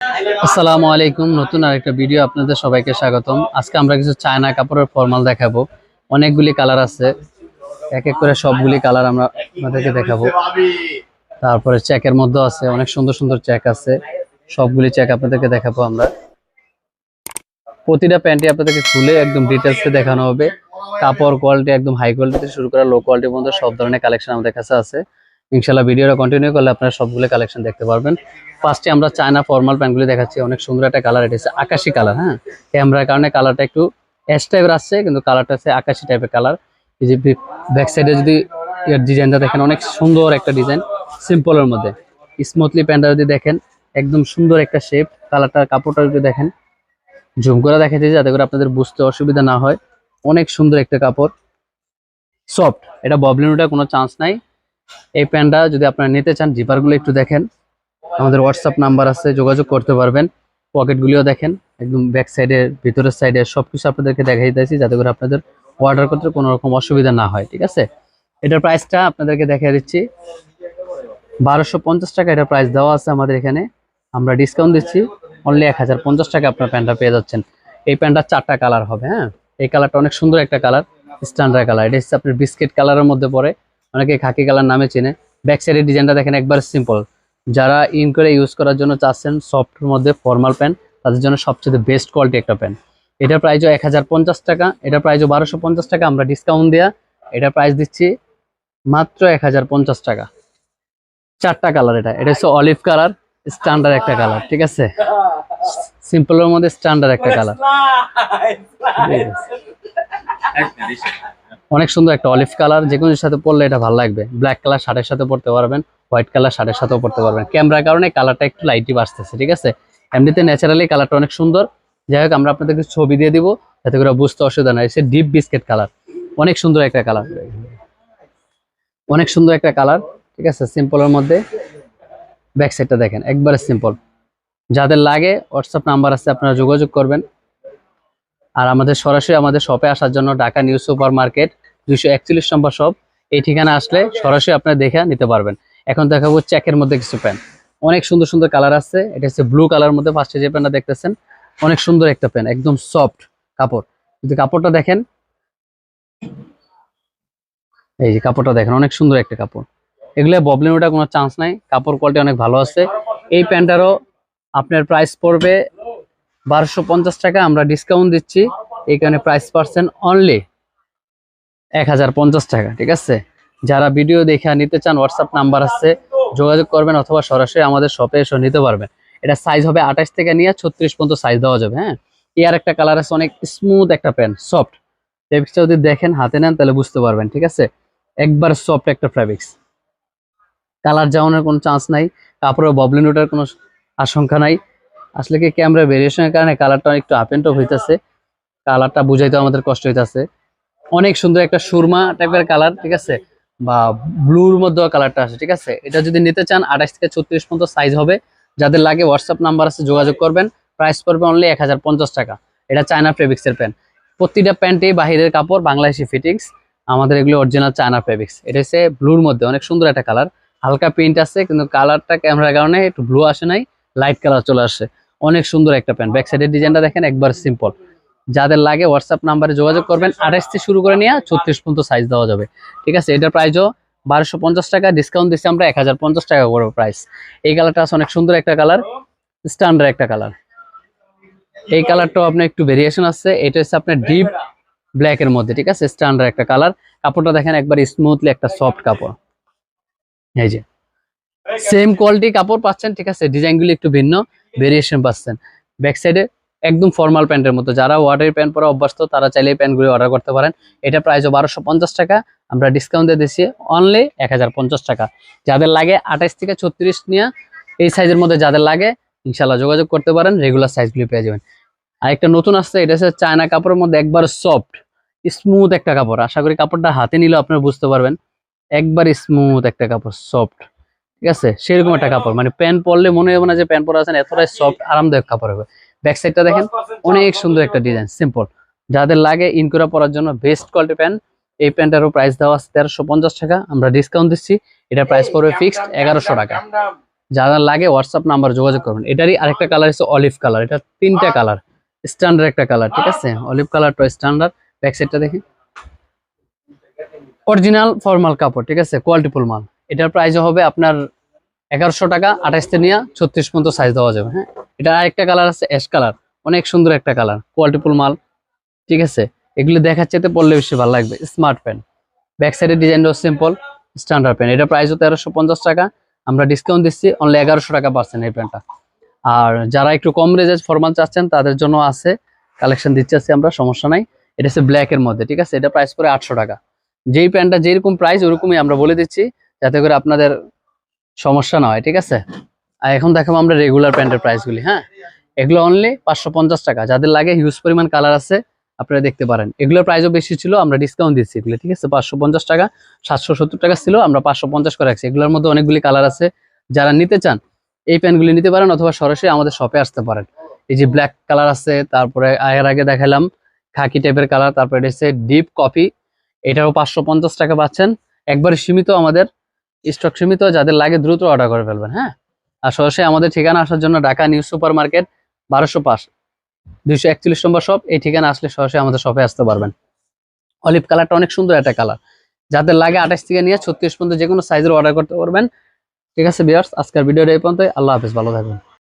আসসালামু আলাইকুম। নতুন আরেকটা ভিডিও আপনাদের সবাইকে স্বাগতম। আজকে আমরা কিছু চায়না কাপড়ের ফর্মাল দেখাবো। অনেকগুলি কালার আছে। এক এক করে সবগুলি কালার আমরা আপনাদেরকে দেখাবো। তারপরে চেকের মধ্যে আছে। অনেক সুন্দর সুন্দর চেক আছে। সবগুলি চেক আপনাদেরকে দেখাবো আমরা। প্রতিটা প্যান্টই আপনাদেরকে খুলে একদম ডিটেলসে দেখানো হবে। কাপড় কোয়ালিটি একদম হাই কোয়ালিটি শুরু করে লো কোয়ালিটি পর্যন্ত সব ধরনের কালেকশন আমাদের কাছে আছে। ইনশাল্লাহ ভিডিওটা কন্টিনিউ করলে আপনারা সবগুলো কালেকশন দেখতে পারবেন। ফার্স্টে আমরা চায়না ফর্মাল প্যান্টগুলি দেখাচ্ছি, অনেক সুন্দর একটা কালার এটা হচ্ছে আকাশি কালার হ্যাঁ? ক্যামেরার কারণে কালারটা একটু এস টাইপের আসছে, কিন্তু কালারটা হচ্ছে আকাশি টাইপের কালার এই যে ব্যাক সাইডে যদি এর ডিজাইনটা দেখেন, অনেক সুন্দর একটা ডিজাইন সিম্পলের মধ্যে। স্মুথলি প্যান্টটা যদি দেখেন, একদম সুন্দর একটা শেপ কালারটা কাপড়টা যদি দেখেন জুম করে দেখাচ্ছি যাতে করে আপনাদের বুঝতে অসুবিধা না হয়। অনেক সুন্দর একটা কাপড়। সফট এটা ববলিন ওঠার কোনো চান্স নাই। এই প্যান্টটা যদি আপনারা নিতে চান জিপারগুলো একটু দেখেন। আমাদের হোয়াটসঅ্যাপ নাম্বার আছে, যোগাযোগ করতে পারবেন। পকেটগুলিও দেখেন, একদম ব্যাক সাইডে ভিতরের সাইডে সব কিছু আপনাদেরকে দেখাই দিতেছি, যাতে করে আপনাদের অর্ডার করতে কোনো রকম অসুবিধা না হয়, ঠিক আছে? এটার প্রাইসটা আপনাদেরকে দেখিয়ে দিচ্ছি। বারোশো পঞ্চাশ টাকা এটার প্রাইস দেওয়া আছে আমাদের এখানে। আমরা ডিসকাউন্ট দিচ্ছি। অনলি এক হাজার পঞ্চাশ টাকা আপনার প্যান্টটা পেয়ে যাচ্ছেন। এই প্যান্টটা চারটা কালার হবে হ্যাঁ? এই কালারটা অনেক সুন্দর একটা কালার স্ট্যান্ডার্ড কালার এটা হচ্ছে আপনার বিস্কিট কালারের মধ্যে পড়ে। অনেকে খাকি কালার নামে চেনে। ব্যাক সাইডের ডিজাইনটা দেখেন একবার সিম্পল যারা ইন করে ইউজ করার জন্য চাচ্ছেন সফটের মধ্যে ফর্মাল প্যান্ট তাদের জন্য সবচেয়ে বেস্ট কোয়ালিটি একটা প্যান্ট এটার প্রাইসও এক হাজার পঞ্চাশ টাকা এটা প্রাইসও বারোশো পঞ্চাশ টাকা আমরা ডিসকাউন্ট দেওয়া এটা প্রাইস দিচ্ছি মাত্র এক হাজার পঞ্চাশ টাকা। চারটা কালার এটা। এটা হচ্ছে অলিভ কালার স্ট্যান্ডার্ড একটা কালার ঠিক আছে? সিম্পলের মধ্যে স্ট্যান্ডার্ড একটা কালার অনেক সুন্দর একটা অলিভ কালার যে কোনো সাথে পরলে এটা ভালো লাগবে। ব্ল্যাক কালার শার্টের সাথে পরতে পারবেন হোয়াইট কালার শার্টের সাথেও পরতে পারবেন। ক্যামেরার কারণে কালারটা একটু লাইটই বাড়তেছে, ঠিক আছে? এমনিতে ন্যাচারালি কালারটা অনেক সুন্দর। যাই হোক, আমরা আপনাদেরকে ছবি দিয়ে দিব, যাতে করে বুঝতে অসুবিধা নাই সে ডিপ বিস্কেট কালার অনেক সুন্দর একটা কালার অনেক সুন্দর একটা কালার ঠিক আছে? সিম্পলের মধ্যে। ব্যাক সাইডটা দেখেন, একবারে সিম্পল যাদের লাগে হোয়াটসঅ্যাপ নাম্বার আছে, আপনারা যোগাযোগ করবেন। আর আমাদের সরাসরি আমাদের শপে আসার জন্য ঢাকা নিউ সুপার মার্কেট দুইশো একচল্লিশ নম্বর শপ এই ঠিকানা আসলে সরাসরি আপনারা দেখে নিতে পারবেন। এখন দেখাবো চেকের মধ্যে কিছু প্যান্ট অনেক সুন্দর সুন্দর কালার আছে। এটা হচ্ছে ব্লু কালার মধ্যে ফার্স্টে যে প্যান্টটা দেখতেছেন, অনেক সুন্দর একটা প্যান্ট একদম সফট কাপড়। যদি কাপড়টা দেখেন, এই যে কাপড়টা দেখেন, অনেক সুন্দর একটা কাপড়। এগুলো ববলিন ওটা কোনো চান্স নাই। কাপড় কোয়ালিটি অনেক ভালো আছে। এই প্যান্টটারও আপনার প্রাইস পড়বে বারোশো পঞ্চাশ টাকা আমরা ডিসকাউন্ট দিচ্ছি। কারণে প্রাইস পার্সেন্ট অনলি এক হাজার পঞ্চাশ টাকা, ঠিক আছে? যারা ভিডিও দেখে নিতে চান হোয়াটসঅ্যাপ নাম্বার আছে, যোগাযোগ করবেন অথবা সরাসরি আমাদের শপে এসে নিতে পারবেন। এটা সাইজ হবে আঠাশ থেকে নিয়ে ছত্রিশ পর্যন্ত সাইজ দেওয়া যাবে হ্যাঁ? এর একটা কালার আছে, অনেক স্মুথ একটা প্যান্ট সফট ফেব্রিক্সটা যদি দেখেন, হাতে নেন, তাহলে বুঝতে পারবেন, ঠিক আছে? একবার সফট একটা ফেব্রিক্স কালার যাওয়ানোর কোনো চান্স নাই, কাপড়ের ববলিন ওঠার কোনো আশঙ্কা নাই। আসলে কি ক্যামেরা ভেরিয়েশনের কারণে কালারটা একটু আপ এন্ড হইতেছে। কালারটা বুঝাইতে আমাদের কষ্ট হইতেছে। অনেক সুন্দর একটা সুরমা টাইপের কালার ঠিক আছে? বা ব্লুর মধ্যেও কালারটা আছে, ঠিক আছে? এটা যদি নিতে চান, আঠাশ থেকে ছত্রিশ পর্যন্ত সাইজ হবে। যাদের লাগে হোয়াটসঅ্যাপ নাম্বার আছে, যোগাযোগ করবেন। প্রাইস পড়বে অনলি এক হাজার পঞ্চাশ টাকা। এটা চায়না ফেব্রিক্সের প্যান্ট প্রতিটা প্যান্টেই বাহিরের কাপড়, বাংলাদেশি ফিটিংস আমাদের এগুলো অরিজিনাল চায়না ফেব্রিক্স এটা হচ্ছে ব্লুর মধ্যে। অনেক সুন্দর একটা কালার হালকা প্রিন্ট আছে, কিন্তু কালারটা ক্যামেরার কারণে একটু ব্লু আসে নাই। লাইট কালার চলে আসে। অনেক সুন্দর একটা প্যান্ট। ব্যাক সাইডের ডিজাইনটা দেখেন একবার সিম্পল যাদের লাগে হোয়াটসঅ্যাপ নাম্বারে যোগাযোগ করবেন। আঠাশ থেকে শুরু করে নিয়ে ছত্রিশ পর্যন্ত সাইজ দেওয়া যাবে। ঠিক আছে? এটার প্রাইসও বারোশো পঞ্চাশ টাকা। ডিসকাউন্ট দিচ্ছি আমরা এক হাজার পঞ্চাশ টাকা করব প্রাইস এই কালারটা আছে অনেক সুন্দর একটা কালার স্ট্যান্ডার্ড একটা কালার এই কালারটাও আপনার একটু ভেরিয়েশন আছে। এটা হচ্ছে আপনার ডিপ ব্ল্যাক এর মধ্যে। ঠিক আছে? স্ট্যান্ডার্ড একটা কালার কাপড়টা দেখেন একবার স্মুথলি একটা সফট কাপড়। এই যে। সেম কোয়ালিটি কাপড় পাচ্ছেন, ঠিক আছে? ডিজাইনগুলি একটু ভিন্ন ভেরিয়েশন পাচ্ছেন। ব্যাক সাইডে একদম ফর্মাল প্যান্টের মতো। যারা ওয়াটারি প্যান্ট পরা অভ্যস্ত, তারা চাইলে এই প্যান্টগুলি অর্ডার করতে পারেন। এটা প্রাইসও বারোশো পঞ্চাশ টাকা। আমরা ডিসকাউন্ট দিয়ে দিচ্ছি অনলি এক হাজার পঞ্চাশ টাকা। যাদের লাগে আঠাশ থেকে ছত্রিশ নিয়ে, এই সাইজের মধ্যে যাদের লাগে ইনশাল্লাহ যোগাযোগ করতে পারেন রেগুলার সাইজগুলি পেয়ে যাবেন। আর একটা নতুন আসছে, এটা হচ্ছে চায়না কাপড়ের মধ্যে একবার সফট স্মুথ একটা কাপড়। আশা করি কাপড়টা হাতে নিলেও আপনারা বুঝতে পারবেন, একবার স্মুথ একটা কাপড় সফট ঠিক আছে? সেরকম একটা কাপড়। মানে প্যান্ট পরলে মনে হবে না যে প্যান্ট পরা আছেন এতটাই সফট আরামদায়ক কাপড় হবে। ব্যাক সাইডটা দেখেন অনেক সুন্দর একটা ডিজাইন সিম্পল যাদের লাগে ইন করে পরার জন্য বেস্ট কোয়ালিটি প্যান্ট এই প্যান্টেরও প্রাইস দেওয়া আছে তেরোশো পঞ্চাশ টাকা। আমরা ডিসকাউন্ট দিচ্ছি। এটা প্রাইস পড়বে ফিক্সড এগারোশো টাকা। যারা লাগে হোয়াটসঅ্যাপ নাম্বার যোগাযোগ করবেন। এটারই আরেকটা কালার হচ্ছে অলিভ কালার এটা তিনটা কালার স্ট্যান্ডার্ড একটা কালার ঠিক আছে? অলিভ কালার কালারটা স্ট্যান্ডার্ড ব্যাক সাইডটা দেখি অরিজিনাল ফর্মাল কাপড় ঠিক আছে? কোয়ালিটিফুল মাল। এটার প্রাইস হবে আপনার এগারোশো টাকা, আঠাশ নিয়ে ছত্রিশ পর্যন্ত সাইজ দেওয়া যাবে হ্যাঁ? এটার আরেকটা কালার আছে অ্যাশ কালার অনেক সুন্দর একটা কালার কোয়ালিটিফুল মাল, ঠিক আছে? এগুলো দেখার চাইতে পড়লে বেশি ভালো লাগবে স্মার্ট প্যান্ট ব্যাক সাইডের ডিজাইনটাও সিম্পল স্ট্যান্ডার্ড প্যান্ট এটা প্রাইসও তেরোশো পঞ্চাশ টাকা, আমরা ডিসকাউন্ট দিচ্ছি অনলি এগারোশো টাকা পাচ্ছেন এই প্যান্টটা আর যারা একটু কম রেঞ্জের ফরমাল চাচ্ছেন, তাদের জন্য আছে কালেকশন দিচ্ছি আছি আমরা, সমস্যা নাই। এটা হচ্ছে ব্ল্যাক এর মধ্যে, ঠিক আছে? এটা প্রাইস পরে আটশো টাকা। যেই প্যান্টটা যেরকম প্রাইস ওরকমই আমরা বলে দিচ্ছি। যাতে করে আপনাদের সমস্যা না হয়, ঠিক আছে? আর এখন দেখাবো আমরা রেগুলার প্যান্টের প্রাইসগুলি হ্যাঁ? এগুলো অনলি পাঁচশো পঞ্চাশ টাকা, যাদের লাগে হিউজ পরিমাণ কালার আছে, আপনারা দেখতে পারেন। এগুলোর প্রাইসও বেশি ছিল, আমরা ডিসকাউন্ট দিচ্ছি এগুলো, ঠিক আছে? পাঁচশো পঞ্চাশ টাকা, সাতশো সত্তর টাকা ছিল, আমরা পাঁচশো পঞ্চাশ করে রাখছি। এগুলোর মধ্যে অনেকগুলি কালার আছে, যারা নিতে চান, এই প্যান্টগুলি নিতে পারেন অথবা সরাসরি আমাদের শপে আসতে পারেন। এই যে ব্ল্যাক কালার আছে, তারপরে এর আগে দেখালাম খাকি টাইপের কালার তারপরে এটা ডিপ কফি এটাও পাঁচশো পঞ্চাশ টাকা পাচ্ছেন। একবারে সীমিত আমাদের স্টক সীমিত, যাদের লাগে দ্রুত অর্ডার করে ফেলবেন হ্যাঁ? আর সরাসরি আমাদের ঠিকানা আসার জন্য ঢাকা নিউজ সুপার মার্কেট বারোশো পাঁচ, দুইশো একচল্লিশ নম্বর শপ এই ঠিকানা আসলে সরাসরি আমাদের শপে আসতে পারবেন। অলিভ কালারটা অনেক সুন্দর একটা কালার যাদের লাগে আঠাশ থেকে নিয়ে ছত্রিশ পর্যন্ত যে কোনো সাইজের অর্ডার করতে পারবেন। ঠিক আছে বিয়ার্স আজকের ভিডিওটা এই পর্যন্ত আল্লাহ হাফিজ, ভালো থাকবেন।